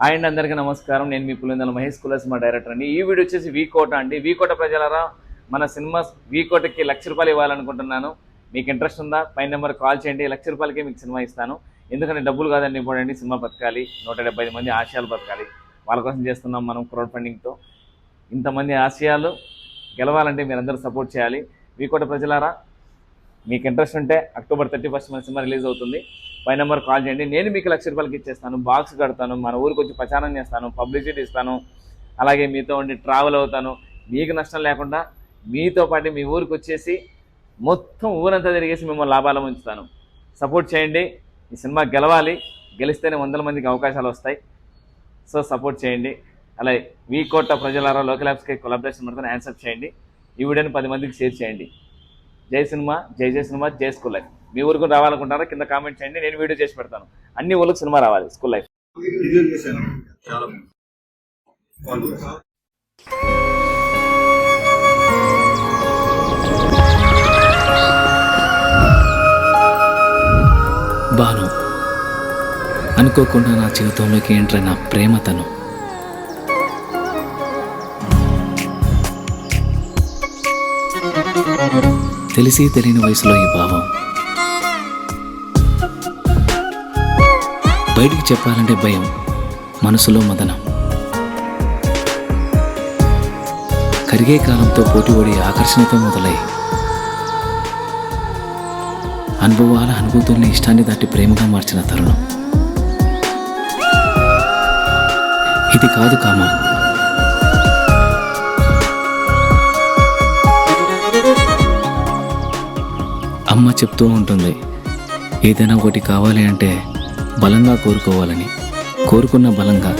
And అందరికీ నమస్కారం. నేను మీ పులిందల మహేష్ కులస్ మా డైరెక్టర్ అండి. ఈ వీడియో వచ్చేసి వీకోట అండి. వీకోట ప్రజలరా మన సినిమా వీకోటకి లక్ష రూపాయలు ఇవ్వాలనుకుంటున్నాను. మీకు ఇంట్రెస్ట్ ఉందా? పైన నెంబర్ కాల్ చేయండి. లక్ష రూపాయలకే మీకు సినిమా ఇస్తాను. ఎందుకంటే డబ్బులు కాదండి ఇంపార్టెంట్ సినిమా బతకాలి. నూట మంది ఆశయాలు బతకాలి. వాళ్ళ కోసం చేస్తున్నాం మనం క్రౌడ్ ఫండింగ్తో ఇంతమంది ఆశయాలు గెలవాలంటే మీరందరూ సపోర్ట్ చేయాలి. వీకోట ప్రజలారా మీకు ఇంట్రెస్ట్ ఉంటే అక్టోబర్ థర్టీ ఫస్ట్ మన సినిమా రిలీజ్ అవుతుంది. పై నెంబర్ కాల్ చేయండి. నేను మీకు లక్ష రూపాయలకి ఇచ్చేస్తాను. బాక్స్ కడతాను. మన ఊరికి వచ్చి ప్రచారం చేస్తాను. పబ్లిసిటీ ఇస్తాను. అలాగే మీతో ఉండి ట్రావెల్ అవుతాను. మీకు నష్టం లేకుండా మీతో పాటు మీ ఊరికి వచ్చేసి మొత్తం ఊరంతా తిరిగేసి మిమ్మల్ని లాభాలు ఉంచుతాను సపోర్ట్ చేయండి. ఈ సినిమా గెలవాలి. గెలిస్తేనే వందల మందికి అవకాశాలు వస్తాయి. సో సపోర్ట్ చేయండి. అలాగే వీ కోట ప్రజలారా లోకల్ యాప్స్కి కొలాబరేషన్ పడుతుంది యాన్సర్ చేయండి. ఈ వీడియోని పది మందికి షేర్ చేయండి. జై సినిమా జై జై సినిమా జై స్కూల్ లైఫ్. మీ ఊరికి రావాలనుకుంటారా? కింద కామెంట్ చేయండి నేను వీడియో చేసి పెడతాను. అన్ని ఊళ్ళకి సినిమా రావాలి స్కూల్ లైఫ్. ఇది బాను అనుకోకుండా నా జీవితంలోకి ఎంటర్ నా ప్రేమ తను. తెలిసి తెలియని వయసులో ఈ భావం. బయటికి చెప్పాలంటే భయం మనసులో మదనం. కరిగే కాలంతో పోటీపడి ఆకర్షణతో మొదలై అనుభవాల అనుభూతుల్ని ఇష్టాన్ని దాటి ప్రేమగా మార్చిన తరుణం. ఇది కాదు కామా? చెప్తూ ఉంటుంది. ఏదైనా ఒకటి కావాలి అంటే బలంగా కోరుకోవాలని కోరుకున్న బలంగా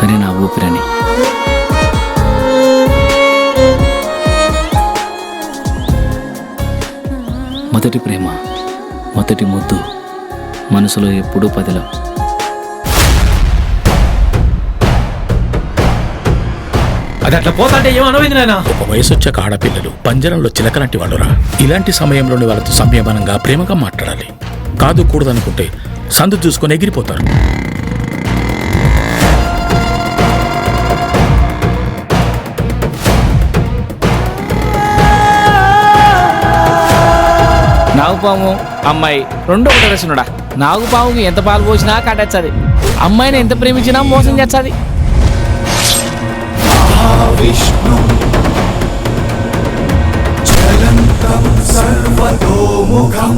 తనే నా ఊపిరని. మొదటి ప్రేమ మొదటి ముద్దు మనసులో ఎప్పుడూ పదిలం. అది అట్లా పోతాంటే ఏమనమైంది నాయన? ఒక వయసు వచ్చాక ఆడపిల్లలు పంజరంలో చిలకలాంటి వాళ్ళురా. ఇలాంటి సమయంలోని వాళ్ళతో సంయమనంగా ప్రేమగా మాట్లాడాలి. కాదు కూడదనుకుంటే సందు చూసుకొని ఎగిరిపోతారు. నాగుపాము అమ్మాయి రెండు ఒకటి రచనుడా నాగుపాముకి ఎంత పాలు పోసినా కట్టచ్చది. అమ్మాయిని ఎంత ప్రేమించినా మోసం చేస్తుంది. విష్ణు. చలంతం సర్వతోముఖం.